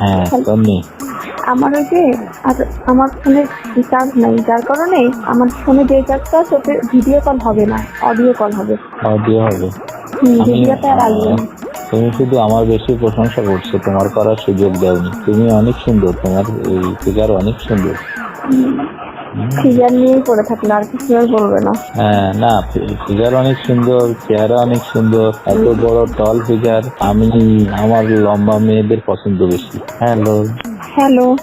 হ্যাঁ তন্নি আমার ওই যে আর আমার ফোনে রিচার্জ নাই যার কারণে আমার ফোনে যে রিচার্জটা আছে ওতে ভিডিও কল হবে না অডিও কল হবে। অডিও হবে। ভিডিওটা আর আসবে না। তুমি শুধু আমার বেশি প্রশংসা করছ তোমার করার সুযোগ দেওনি। তুমি অনেক সুন্দর তোমার এই ফিগার অনেক সুন্দর। ফিগার নিয়েই পড়ে থাকলে আর কিছু আর বলবে না। হ্যাঁ না ফিগার অনেক সুন্দর চেহারা অনেক সুন্দর এত বড় টল ফিগার আমি আমার লম্বা মেয়েদের পছন্দ বেশি। হ্যালো। হ্যালো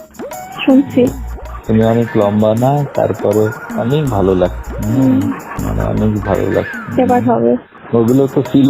শুনছি। তুমি অনেক লম্বা না তারপরে অনেক ভালো লাগছে। হুম, মানে অনেক ভালো লাগছে। এবার হবে। ওগুলো তো ছিল।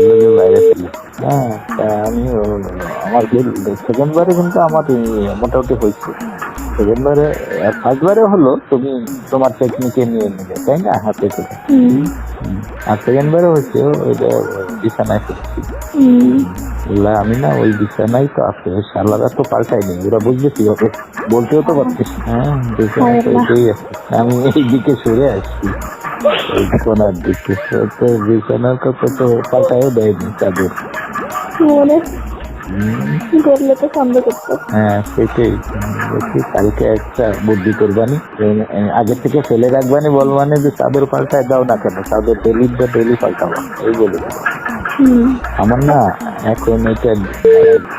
বললে যে বাইরে ছিল হ্যাঁ তা আমি আমার সেকেন্ডবারে কিন্তু আমার মোটামুটি হয়েছে। সেকেন্ডবারে ফার্স্টবারে ফার্স্ট হলো তুমি তোমার টেকনিকে নিয়ে নিলে তাই না? হাতে করে। আর সেকেন্ড বারে হচ্ছে ওইটা বিছানায় বললাম, আমি না ওই বিছানায় তো আছে শালারা তো পাল্টাইনি ওরা বুঝবে কি হবে বলতেও তো পারছিস হ্যাঁ বিছানায় তো আছে। আমি এই দিকে সরে আসছি। ওই কোনার দিকে। তো বিছানার কথা তো পাল্টাইও দেয়নি তাদের করলে তো সন্দেহ করতো। হ্যাঁ সেটাই। বলছি, কালকে একটা বুদ্ধি করবানি। আগের থেকে ফেলে রাখবানি বলবানি যে চাদর পাল্টায় দাও না কেন? চাদর ডেলি ডেলি পাল্টাবো এই বলে আমার না এখন এটা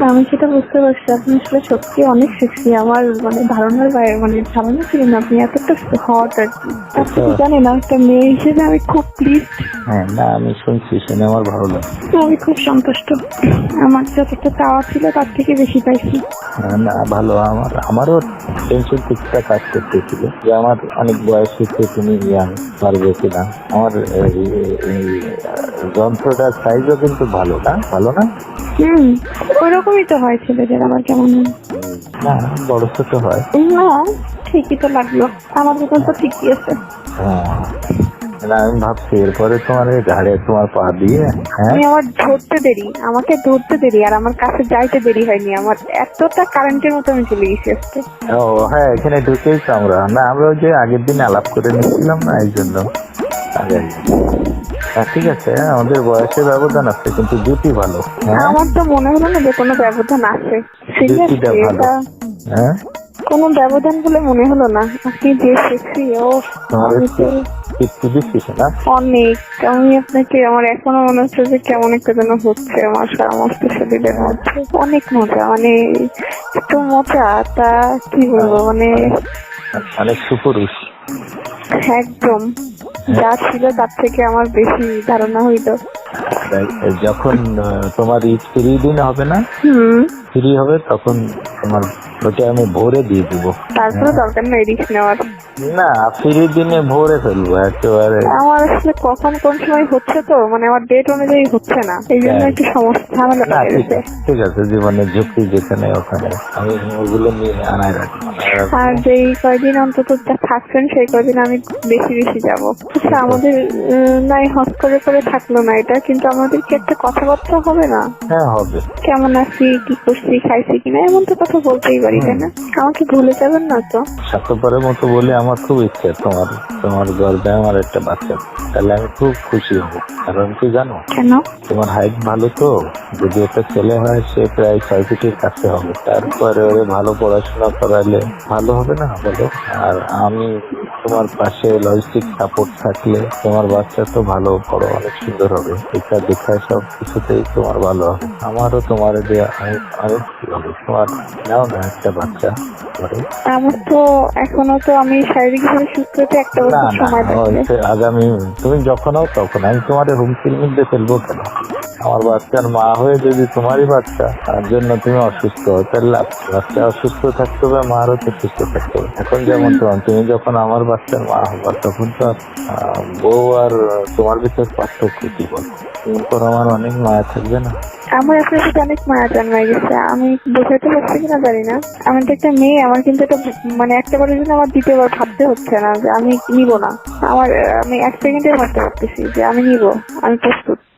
আমি সেটা বুঝতে পারছি। আপনি আসলে সত্যি অনেক সেক্সি আমার মানে ধারণার বাইরে মানে ধারণা ছিল না আপনি এতটা হট আর কি। আপনি তো জানেন একটা মেয়ে হিসেবে আমি খুব প্লিজ হ্যাঁ না আমি শুনছি শুনে আমার ভালো লাগে। আমি খুব সন্তুষ্ট। আমার যতটা চাওয়া ছিল তার থেকে বেশি পাইছি। হ্যাঁ, না ভালো। আমার আমারও টেনশন কিছুটা কাজ করতেছিল যে আমার অনেক বয়স হচ্ছে তুমি ইয়াং পারবে কিনা। আমার যন্ত্রটার সাইজও কিন্তু ভালো না? ভালো না? হুম ওইরকমই তো হয় ছেলেদের আবার কেমন না বড় ছোট হয়। না ঠিকই তো লাগল। আমার মতন তো ঠিকই আছে। হ্যাঁ। না আমি ভাবছি এরপরে তোমার এই ঘাড়ে তোমার পা দিয়ে হ্যাঁ? আমি আমার ধরতে দেরি আমাকে ধরতে দেরি আর আমার কাছে যাইতে দেরি হয়নি। আমার এতটা কারেন্টের মতো আমি চলে গেছি আজকে। ও হ্যাঁ এখানে ঢুকেইছি আমরা। না আমরা ওই যে আগের দিন আলাপ করে নিচ্ছিলাম না এই জন্য। হ্যাঁ, ঠিক আছে আমাদের বয়সের ব্যবধান আছে কিন্তু জুটি ভালো হ্যাঁ? আমার তো মনে হলো না যে কোনো ব্যবধান আছে। এটা হ্যাঁ? কোনো ব্যবধান বলে মনে হলো না। আপনি যে সেক্সি ও একটু অনেক। আমি আপনাকে আমার এখনও মনে হচ্ছে যে কেমন একটা যেন হচ্ছে আমার সমস্ত শরীরের মধ্যে। অনেক মজা মানে এত মজা তা কি বলব মানে অনেক সুপুরুষ। একদম। যা ছিল তার থেকে আমার বেশি ধারণা হইতো যখন তোমার ঈদ ফ্রি দিন হবে না? ফ্রি হবে তখন তোমার ওটা আমি ভোরে দিয়ে দিব। তারপরে দরকার নেই রিস্ক নেওয়ার। না ফ্রি দিনে ভোরে ফেলব একেবারে। আমার আসলে কখন কোন সময় হচ্ছে তো মানে আমার ডেট অনুযায়ী হচ্ছে না। এই জন্য হ্যাঁ। একটু সমস্যা ঠিক আছে জীবনের ঝুঁকি যেখানে ওখানে। আমি ওগুলো নিয়ে আনাই রাখব। আর যেই কয়দিন অন্তত যা থাকছেন সেই কয়দিন আমি বেশি বেশি যাব। আচ্ছা আমাদের নাই হস করে করে থাকল না এটা কিন্তু আমাদের কি একটা কথাবার্তা হবে না? হ্যাঁ হবে। কেমন আছি কি করছি খাইছি কিনা এমন তো কথা বলতেই পারি। তাই না? আমাকে ভুলে যাবেন না তো। স্বার্থপরের মতো বলে আমার খুব ইচ্ছে তোমার তোমার গর্বে আমার একটা বাচ্চা। তাহলে আমি খুব খুশি হব। কারণ কি জানো? কেন? তোমার হাইট ভালো তো? যদি একটা ছেলে হয় সে প্রায় ছয় ফিটের কাছে হবে। তারপরে ওরে ভালো পড়াশোনা করালে ভালো হবে না বলো? আর আমি তোমার পাশে লজিস্টিক সাপোর্ট থাকলে তোমার বাচ্চা তো ভালো বড় অনেক সুন্দর হবে। এটা দেখা সব কিছুতেই তোমার ভালো হবে। আমারও তোমার দিয়ে হবে? তোমার নাও না একটা বাচ্চা। আমার তো এখনও তো আমি শারীরিকভাবে সুস্থ হতে একটা বছর সময় আগামী তুমি যখন হও তখন। আমি তোমার হুমকির মধ্যে ফেলব কেন? আমার বাচ্চার মা হয়ে যদি তোমারই বাচ্চা, তার জন্য তুমি অসুস্থ তাহলে বাচ্চা অসুস্থ থাকতে হবে মারও তো সুস্থ থাকতে হবে। এখন যেমন তোমার, তুমি যখন আমার বাচ্চার মা হবা, তখন তো বউ আর তোমার ভিতর পার্থক্য কি বল? আমার অনেক মায়া থাকবে না? আমার প্রতি অনেক মায়া জন্মায় গেছে। আমি বোঝাতে পারছি কিনা জানি না। তো একটা মেয়ে, আমার কিন্তু এটা মানে একটা বারের জন্য আমার দ্বিতীয়বার ভাবতে হচ্ছে না যে আমি নিব না। আমার আমি এক সেকেন্ডে ভাবতে পারতেছি যে আমি নিব, আমি প্রস্তুত।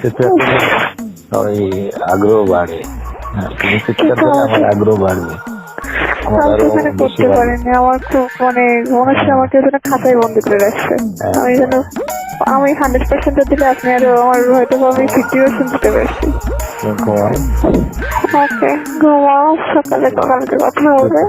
সেটা ওই আগ্রহ বাড়ে। হ্যাঁ তুমি আমার আগ্রহ বাড়বে। করতে পারিনি আমার খুব মানে মনে হচ্ছে আমাকে যেন খাতায় বন্দি করে রাখছে। আমি যেন আমি হান্ড্রেড পার্সেন্ট দিলে আপনি আরও আমার হয়তো আমি ফিফটি পার্সেন্ট দিতে পারছি। ওকে ঘুমাও সকালে কালকে কথা হবে।